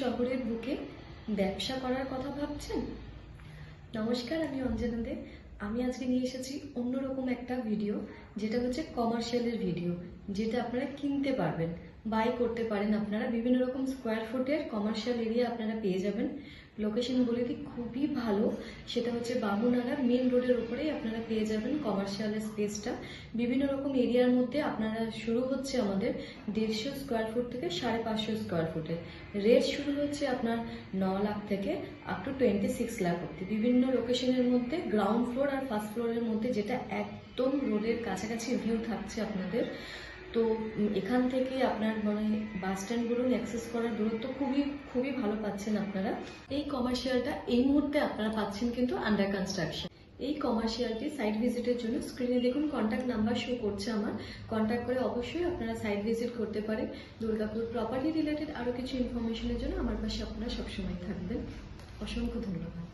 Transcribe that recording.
শহরের বুকে ব্যবসা করার কথা ভাবছেন? নমস্কার, আমি অঞ্জনা দে। আমি আজকে নিয়ে এসেছি অন্যরকম একটা ভিডিও, যেটা হচ্ছে কমার্শিয়ালের ভিডিও, যেটা আপনারা কিনতে পারবেন, বাই করতে পারেন। আপনারা বিভিন্ন রকম স্কোয়ার ফুটের কমার্শিয়াল এরিয়া আপনারা পেয়ে যাবেন। লোকেশন বলে দিই খুবই ভালো। সেটা হচ্ছে বামুনাড়া মেন রোডের উপরেই আপনারা পেয়ে যাবেন কমার্শিয়াল স্পেসটা বিভিন্ন রকম এরিয়ার মধ্যে আপনারা শুরু হচ্ছে আমাদের দেড়শো স্কোয়ার ফুট থেকে সাড়ে পাঁচশো স্কোয়ার ফুটের রেট শুরু হচ্ছে আপনার ন লাখ থেকে up to twenty six lakh অব্দি বিভিন্ন লোকেশনের মধ্যে গ্রাউন্ড ফ্লোর আর ফার্স্ট ফ্লোরের মধ্যে যেটা একদম রোডের কাছাকাছি ভিউ থাকছে আপনাদের। তো এখান থেকে আপনার মানে বাস স্ট্যান্ড বলুন অ্যাক্সেস করার দূরত্ব খুবই খুবই ভালো পাচ্ছেন আপনারা। এই কমার্শিয়ালটা এই মুহূর্তে আপনারা পাচ্ছেন কিন্তু আন্ডার কনস্ট্রাকশন এই কমার্শিয়ালটি সাইট ভিজিটের জন্য স্ক্রিনে দেখুন কন্ট্যাক্ট নাম্বার শো করছে আমার। কন্ট্যাক্ট করে অবশ্যই আপনারা সাইট ভিজিট করতে পারেন। দুর্গাপুর প্রপার্টি রিলেটেড আরও কিছু ইনফরমেশনের জন্য আমার পাশে আপনারা সবসময় থাকবেন। অসংখ্য ধন্যবাদ।